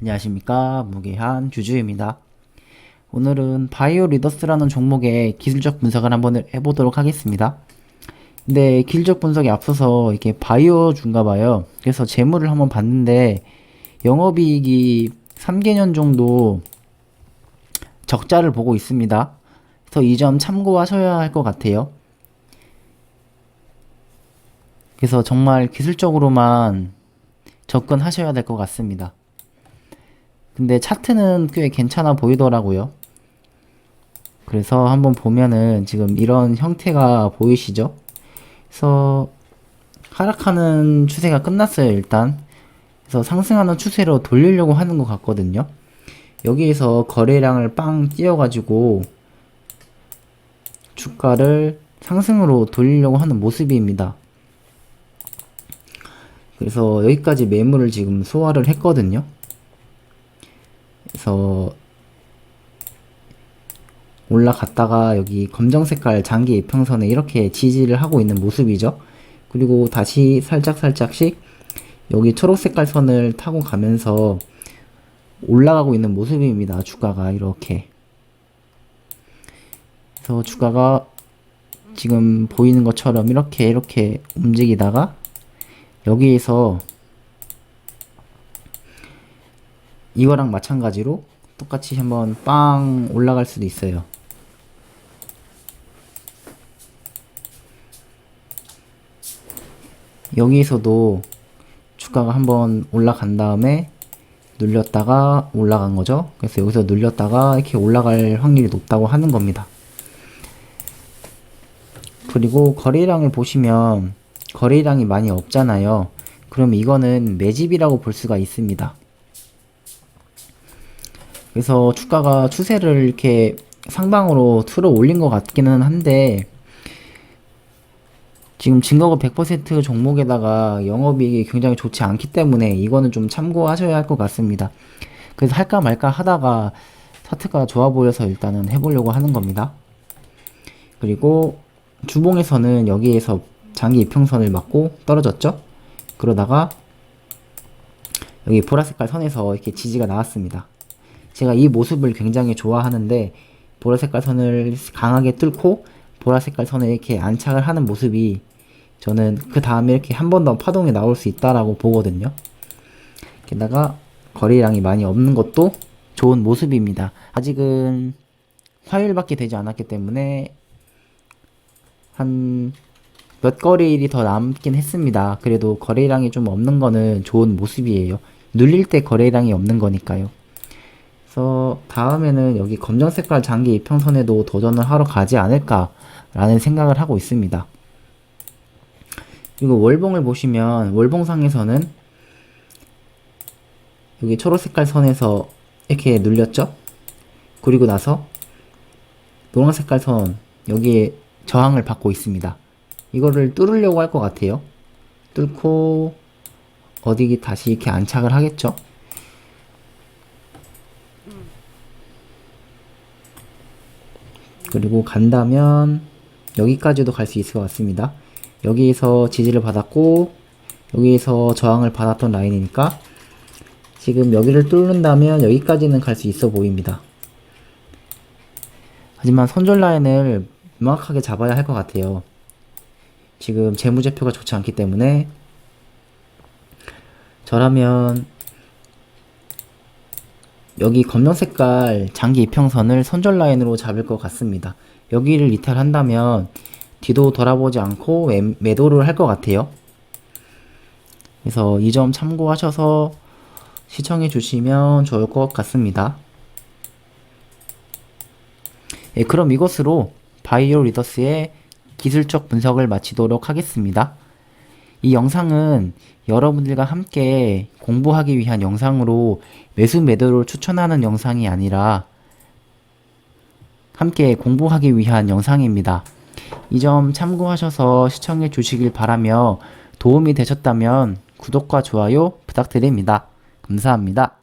안녕하십니까 무게한 주주입니다. 오늘은 바이오 리더스라는 종목의 기술적 분석을 한번 해보도록 하겠습니다. 근데 기술적 분석에 앞서서 이게 바이오 준가 봐요. 그래서 재물을 한번 봤는데 영업이익이 3개년 정도 적자를 보고 있습니다. 그래서 이 점 참고하셔야 할 것 같아요. 그래서 정말 기술적으로만 접근하셔야 될 것 같습니다. 근데 차트는 꽤 괜찮아 보이더라고요. 그래서 한번 보면은 지금 이런 형태가 보이시죠? 그래서 하락하는 추세가 끝났어요, 일단. 그래서 상승하는 추세로 돌리려고 하는 것 같거든요. 여기에서 거래량을 빵 띄워가지고 주가를 상승으로 돌리려고 하는 모습입니다. 그래서 여기까지 매물을 지금 소화를 했거든요. 그래서 올라갔다가 여기 검정 색깔 장기 이평선에 이렇게 지지를 하고 있는 모습이죠. 그리고 다시 살짝 살짝씩 여기 초록 색깔 선을 타고 가면서 올라가고 있는 모습입니다. 주가가 이렇게. 그래서 주가가 지금 보이는 것처럼 이렇게 이렇게 움직이다가 여기에서 이거랑 마찬가지로 똑같이 한번 빵 올라갈 수도 있어요. 여기에서도 주가가 한번 올라간 다음에 눌렸다가 올라간 거죠. 그래서 여기서 눌렸다가 이렇게 올라갈 확률이 높다고 하는 겁니다. 그리고 거래량을 보시면 거래량이 많이 없잖아요. 그럼 이거는 매집이라고 볼 수가 있습니다. 그래서 주가가 추세를 이렇게 상방으로 틀어 올린 것 같기는 한데 지금 증거가 100% 종목에다가 영업이익이 굉장히 좋지 않기 때문에 이거는 좀 참고하셔야 할 것 같습니다. 그래서 할까 말까 하다가 차트가 좋아 보여서 일단은 해보려고 하는 겁니다. 그리고 주봉에서는 여기에서 장기 이평선을 맞고 떨어졌죠? 그러다가 여기 보라색깔 선에서 이렇게 지지가 나왔습니다. 제가 이 모습을 굉장히 좋아하는데 보라색깔 선을 강하게 뚫고 보라색깔 선에 이렇게 안착을 하는 모습이 저는 그 다음에 이렇게 한 번 더 파동이 나올 수 있다라고 보거든요. 게다가 거래량이 많이 없는 것도 좋은 모습입니다. 아직은 화요일밖에 되지 않았기 때문에 한 몇 거래일이 더 남긴 했습니다. 그래도 거래량이 좀 없는 거는 좋은 모습이에요. 눌릴 때 거래량이 없는 거니까요. 그래서 다음에는 여기 검정 색깔 장기 이평선에도 도전을 하러 가지 않을까라는 생각을 하고 있습니다. 그리고 월봉을 보시면 월봉상에서는 여기 초록 색깔 선에서 이렇게 눌렸죠? 그리고 나서 노란 색깔 선 여기에 저항을 받고 있습니다. 이거를 뚫으려고 할 것 같아요. 뚫고 어디 다시 이렇게 안착을 하겠죠? 그리고 간다면 여기까지도 갈 수 있을 것 같습니다. 여기에서 지지를 받았고 여기에서 저항을 받았던 라인이니까 지금 여기를 뚫는다면 여기까지는 갈 수 있어 보입니다. 하지만 손절 라인을 명확하게 잡아야 할 것 같아요. 지금 재무제표가 좋지 않기 때문에 저라면 여기 검정 색깔 장기 이평선을 손절 라인으로 잡을 것 같습니다. 여기를 이탈한다면 뒤도 돌아보지 않고 매, 매도를 할 것 같아요. 그래서 이 점 참고하셔서 시청해 주시면 좋을 것 같습니다. 예, 그럼 이것으로 바이오 리더스의 기술적 분석을 마치도록 하겠습니다. 이 영상은 여러분들과 함께 공부하기 위한 영상으로 매수 매도를 추천하는 영상이 아니라 함께 공부하기 위한 영상입니다. 이 점 참고하셔서 시청해 주시길 바라며 도움이 되셨다면 구독과 좋아요 부탁드립니다. 감사합니다.